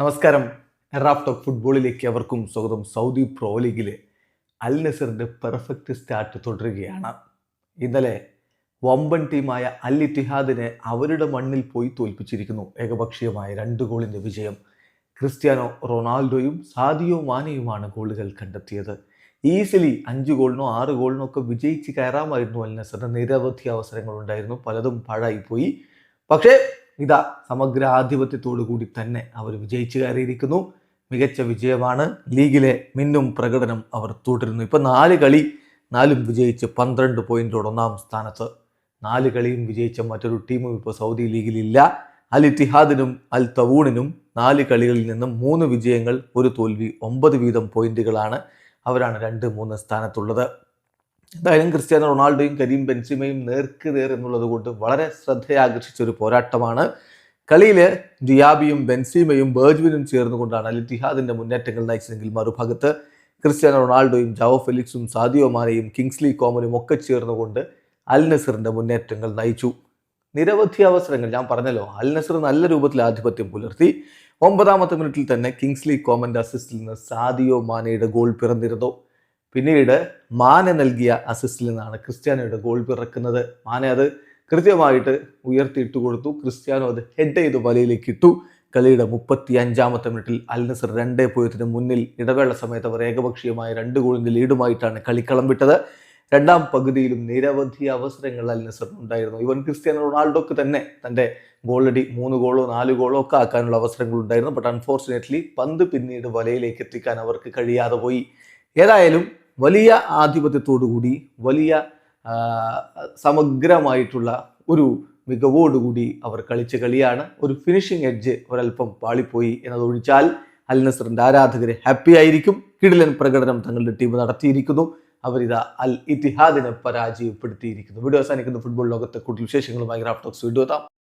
നമസ്കാരം. Raf talk ഫുട്ബോളിലേക്ക് അവർക്കും സ്വാഗതം. സൗദി പ്രോ ലീഗിലെ അൽ നസറിന്റെ പെർഫെക്റ്റ് സ്റ്റാർട്ട് തുടരുകയാണ്. ഇന്നലെ വമ്പൻ ടീമായ അൽ ഇത്തിഹാദിനെ അവരുടെ മണ്ണിൽ പോയി തോൽപ്പിച്ചിരിക്കുന്നു. ഏകപക്ഷീയമായ രണ്ട് ഗോളിന്റെ വിജയം. ക്രിസ്ത്യാനോ റൊണാൾഡോയും സാദിയോ മാനയുമാണ് ഗോളുകൾ കണ്ടെത്തിയത്. ഈസിലി അഞ്ച് ഗോളിനോ ആറ് ഗോളിനോ ഒക്കെ വിജയിച്ച് കയറാമായിരുന്നു അൽ നസറിന് നിരവധി അവസരങ്ങളുണ്ടായിരുന്നു. പലതും പാഴായിപ്പോയി പക്ഷേ ഇതാ സമഗ്ര ആധിപത്യത്തോടു കൂടി തന്നെ അവർ വിജയിച്ചു കയറിയിരിക്കുന്നു. മികച്ച വിജയമാണ്. ലീഗിലെ മിന്നും പ്രകടനം അവർ തുടരുന്നു. ഇപ്പം നാല് കളി നാലും വിജയിച്ച് പന്ത്രണ്ട് പോയിന്റോട് ഒന്നാം സ്ഥാനത്ത്. നാല് കളിയും വിജയിച്ച മറ്റൊരു ടീമും ഇപ്പോൾ സൗദി ലീഗിലില്ല. അൽ ഇത്തിഹാദിനും അൽ തവൂണിനും നാല് കളികളിൽ നിന്നും മൂന്ന് വിജയങ്ങൾ ഒരു തോൽവി ഒമ്പത് വീതം പോയിന്റുകളാണ്. അവരാണ് രണ്ട് മൂന്ന് സ്ഥാനത്തുള്ളത്. എന്തായാലും ക്രിസ്ത്യാനോ റൊണാൾഡോയും കരീം ബെൻസിമയും നേർക്ക് നേർ എന്നുള്ളത് കൊണ്ട് വളരെ ശ്രദ്ധയാകർഷിച്ച ഒരു പോരാട്ടമാണ്. കളിയിൽ ഡിയാബിയും ബെൻസിമയും ബേജ്വിനും ചേർന്നുകൊണ്ടാണ് അൽ ഇത്തിഹാദിന്റെ മുന്നേറ്റങ്ങൾ നയിച്ചതെങ്കിൽ മറുഭാഗത്ത് ക്രിസ്ത്യാനോ റൊണാൾഡോയും ജാവോ ഫെലിക്സും സാദിയോ മാനയും കിങ്സ്ലി കോമനും ഒക്കെ ചേർന്നുകൊണ്ട് അൽ നസറിന്റെ മുന്നേറ്റങ്ങൾ നയിച്ചു. നിരവധി അവസരങ്ങൾ ഞാൻ പറഞ്ഞല്ലോ അൽ നസർ നല്ല രൂപത്തിൽ ആധിപത്യം പുലർത്തി. ഒമ്പതാമത്തെ മിനിറ്റിൽ തന്നെ കിങ്സ്ലി കോമന്റെ അസിസ്റ്റിൽ നിന്ന് സാദിയോ മാനയുടെ ഗോൾ പിറന്നിരുന്നു. പിന്നീട് മാനെ നൽകിയ അസിസ്റ്റിൽ നിന്നാണ് ക്രിസ്ത്യാനോയുടെ ഗോൾ പിറക്കുന്നത്. മാനെ അത് കൃത്യമായിട്ട് ഉയർത്തിയിട്ട് കൊടുത്തു. ക്രിസ്ത്യാനോ അത് ഹെഡ് ചെയ്ത് വലയിലേക്ക് ഇട്ടു. കളിയുടെ മുപ്പത്തി അഞ്ചാമത്തെ മിനിറ്റിൽ അൽ നസർ രണ്ടേ പൂജ്യത്തിന് മുന്നിൽ ഇടവേള സമയത്ത് അവർ ഏകപക്ഷീയമായ രണ്ട് ഗോളിന്റെ ലീഡുമായിട്ടാണ് കളിക്കളം വിട്ടത്. രണ്ടാം പകുതിയിലും നിരവധി അവസരങ്ങൾ അൽ ഉണ്ടായിരുന്നു. ഇവൻ ക്രിസ്ത്യാനോ റൊണാൾഡോക്ക് തന്നെ തന്റെ ഗോളടി മൂന്ന് ഗോളോ നാല് ഗോളോ ഒക്കെ ആക്കാനുള്ള അവസരങ്ങൾ ഉണ്ടായിരുന്നു. ബട്ട് അൺഫോർച്ചുനേറ്റ്ലി പന്ത് പിന്നീട് വലയിലേക്ക് എത്തിക്കാൻ അവർക്ക് കഴിയാതെ പോയി. ഏതായാലും വലിയ ആധിപത്യത്തോടുകൂടി വലിയ സമഗ്രമായിട്ടുള്ള ഒരു മികവോടുകൂടി അവർ കളിച്ച കളിയാണ്. ഒരു ഫിനിഷിംഗ് എഡ്ജ് ഒരല്പം പാളിപ്പോയി എന്നതൊഴിച്ചാൽ അൽ നസറിന്റെ ആരാധകരെ ഹാപ്പി ആയിരിക്കും. കിടിലൻ പ്രകടനം തങ്ങളുടെ ടീം നടത്തിയിരിക്കുന്നു. അവരിതാ അൽ ഇത്തിഹാദിനെ പരാജയപ്പെടുത്തിയിരിക്കുന്നു. വീഡിയോ അവസാനിക്കുന്ന. ഫുട്ബോൾ ലോകത്തെ കൂടുതൽ വിശേഷങ്ങളുമായി ഗ്രാഫ്റ്റോക്സ് വീഡിയോ എത്താം.